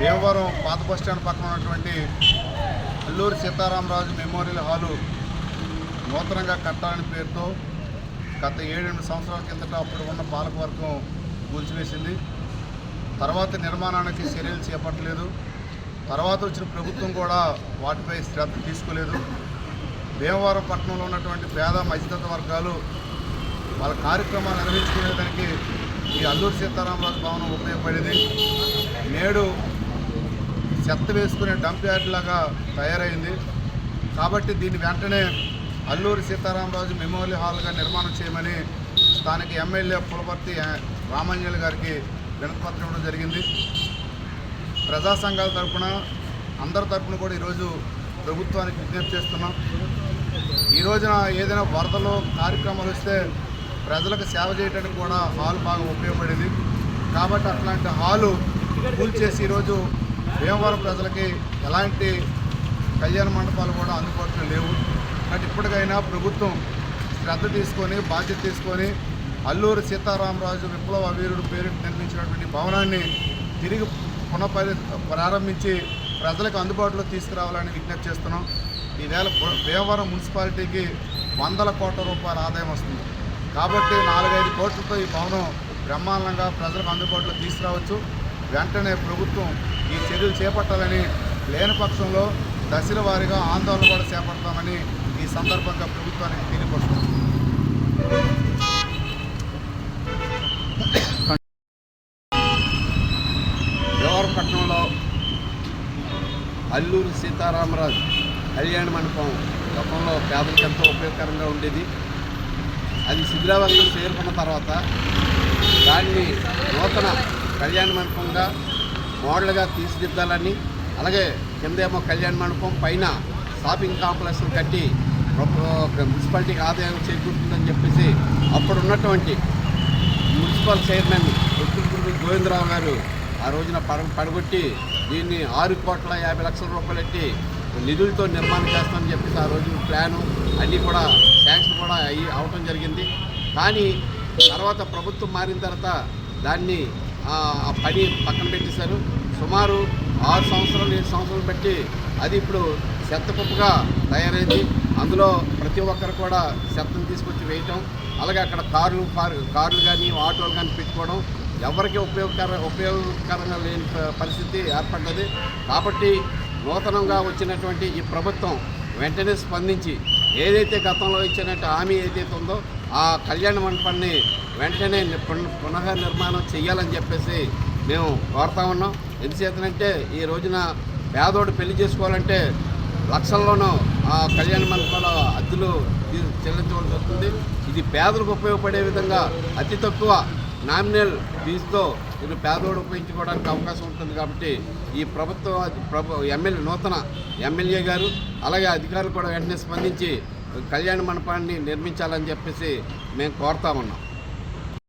దేవవరం పాత bus stand పక్కన ఉన్నటువంటి అల్లూరి సీతారామరాజు మెమోరియల్ హాలు నూతనంగా కట్టాలని పేరుతో గత ఏడెనిమిది సంవత్సరాల కిందట అప్పుడు ఉన్న పాలకవర్గం కూల్చివేసింది తర్వాత నిర్మాణానికి చర్యలు చేపట్టలేదు. తర్వాత వచ్చిన ప్రభుత్వం కూడా వాటిపై శ్రద్ధ తీసుకోలేదు. భీమవరం పట్టణంలో ఉన్నటువంటి పేద మధ్యతర వర్గాలు వాళ్ళ కార్యక్రమాలు నిర్వహించుకునేదానికి ఈ అల్లూరి సీతారామరాజు భవనం ఉపయోగపడేది. నేడు చెత్త వేసుకునే డంప్ యార్డ్ లాగా తయారైంది. కాబట్టి దీన్ని వెంటనే అల్లూరి సీతారామరాజు మెమోరియల్ హాల్గా నిర్మాణం చేయమని స్థానిక ఎమ్మెల్యే పులపర్తి రామాంజలి గారికి వినతిపత్రం ఇవ్వడం జరిగింది. ప్రజా సంఘాల తరఫున అందరి తరపున కూడా ఈరోజు ప్రభుత్వానికి విజ్ఞప్తి చేస్తున్నాం. ఈ రోజున ఏదైనా వరదలు కార్యక్రమాలు వస్తే ప్రజలకు సేవ చేయడానికి కూడా హాల్ బాగా ఉపయోగపడేది. కాబట్టి అట్లాంటి హాలు కూల్చేసి ఈరోజు భీమవరం ప్రజలకి ఎలాంటి కళ్యాణ మండపాలు కూడా అందుబాటులో లేవు. కాబట్టి ఇప్పటికైనా ప్రభుత్వం శ్రద్ధ తీసుకొని బాధ్యత తీసుకొని అల్లూరు సీతారామరాజు విప్లవ వీరుడు పేరు నిర్మించినటువంటి భవనాన్ని తిరిగి పునఃపరి ప్రారంభించి ప్రజలకు అందుబాటులో తీసుకురావాలని విజ్ఞప్తి చేస్తున్నాం. ఈవేళ భీమవరం మున్సిపాలిటీకి వందల కోట్ల రూపాయల ఆదాయం వస్తుంది. కాబట్టి నాలుగైదు కోట్లతో ఈ భవనం బ్రహ్మాండంగా ప్రజలకు అందుబాటులో తీసుకురావచ్చు. వెంటనే ప్రభుత్వం ఈ చర్యలు చేపట్టాలని లేని పక్షంలో దశల వారీగా ఆందోళన కూడా చేపడతామని ఈ సందర్భంగా ప్రభుత్వానికి తెలియపరుస్తున్నాం. దేవరపట్నంలో అల్లూరు సీతారామరాజు కళ్యాణ మండపం గతంలో పేదలకు ఎంతో ఉపయోగకరంగా ఉండేది. అది శిథిలావస్థ చేరుకున్న తర్వాత దాన్ని నూతన కళ్యాణ మండపంగా మోడల్గా తీర్చిదిద్దాలని అలాగే కిందేమో కళ్యాణ మండపం పైన షాపింగ్ కాంప్లెక్స్ కట్టి ఒక మున్సిపాలిటీకి ఆదాయం చేకూరుతుందని చెప్పేసి అప్పుడు ఉన్నటువంటి మున్సిపల్ చైర్మన్ ఒత్తులపూడి గోవిందరావు గారు ఆ రోజున పడ పడగొట్టి దీన్ని ఆరు కోట్ల యాభై లక్షల రూపాయలు పెట్టి నిధులతో నిర్మాణం చేస్తామని చెప్పేసి ఆ రోజు ప్లాను అన్నీ కూడా శాంక్షన్ కూడా అయ్యి అవటం జరిగింది. కానీ తర్వాత ప్రభుత్వం మారిన తర్వాత దాన్ని ఆ, పని పక్కన పెట్టేశారు. సుమారు ఆరు సంవత్సరాలు ఏడు సంవత్సరాలు బట్టి అది ఇప్పుడు చెత్తపప్పుగా తయారైంది. అందులో ప్రతి ఒక్కరు కూడా చెత్తను తీసుకొచ్చి వేయటం అలాగే అక్కడ కార్లు పార్- కార్లు కానీ ఆటోలు కానీ పెట్టుకోవడం ఎవరికి ఉపయోగకర ఉపయోగకరంగా లేని పరిస్థితి ఏర్పడ్డది. కాబట్టి నూతనంగా వచ్చినటువంటి ఈ ప్రభుత్వం వెంటనే స్పందించి ఏదైతే గతంలో ఇచ్చినట్టు హామీ ఏదైతే ఉందో ఆ కళ్యాణ మండపాన్ని వెంటనే పున- పునః నిర్మాణం చేయాలని చెప్పేసి మేము కోరుతా ఉన్నాం. ఎందుచేతనంటే ఈ రోజున పేదోడు పెళ్ళి చేసుకోవాలంటే లక్షల్లోనూ ఆ కళ్యాణ మండపాల అద్దెలు చెల్లించవలసి వస్తుంది. ఇది పేదలకు ఉపయోగపడే విధంగా అతి తక్కువ నామినల్ ఫీజుతో ఇది పేదోడు ఉపయోగించుకోవడానికి అవకాశం ఉంటుంది కాబట్టి ఈ ప్రభుత్వ ప్రభు ఎమ్మెల్యే నూతన ఎమ్మెల్యే గారు అలాగే అధికారులు కూడా వెంటనే స్పందించి కళ్యాణ మండపాన్ని నిర్మించాలని చెప్పేసి మేము కోరుతా ఉన్నాం.